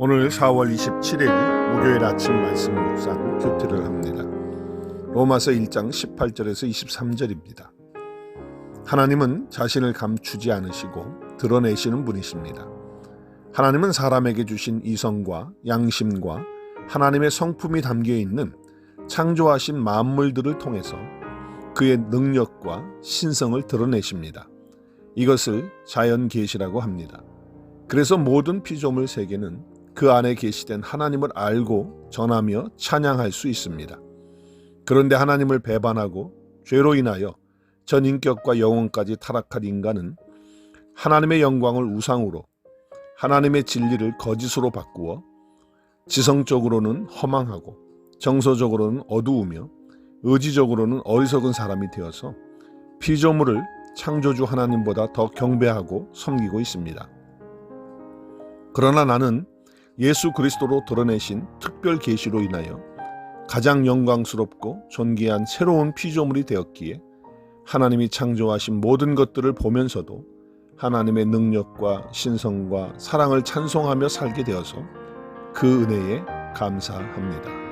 오늘 4월 27일 목요일 아침 말씀 묵상 큐티를 합니다. 로마서 1장 18절에서 23절입니다. 하나님은 자신을 감추지 않으시고 드러내시는 분이십니다. 하나님은 사람에게 주신 이성과 양심과 하나님의 성품이 담겨 있는 창조하신 만물들을 통해서 그의 능력과 신성을 드러내십니다. 이것을 자연 계시라고 합니다. 그래서 모든 피조물 세계는 그 안에 계시된 하나님을 알고 전하며 찬양할 수 있습니다. 그런데 하나님을 배반하고 죄로 인하여 전 인격과 영혼까지 타락한 인간은 하나님의 영광을 우상으로 하나님의 진리를 거짓으로 바꾸어 지성적으로는 허망하고 정서적으로는 어두우며 의지적으로는 어리석은 사람이 되어서 피조물을 창조주 하나님보다 더 경배하고 섬기고 있습니다. 그러나 나는 예수 그리스도로 드러내신 특별 계시로 인하여 가장 영광스럽고 존귀한 새로운 피조물이 되었기에 하나님이 창조하신 모든 것들을 보면서도 하나님의 능력과 신성과 사랑을 찬송하며 살게 되어서 그 은혜에 감사합니다.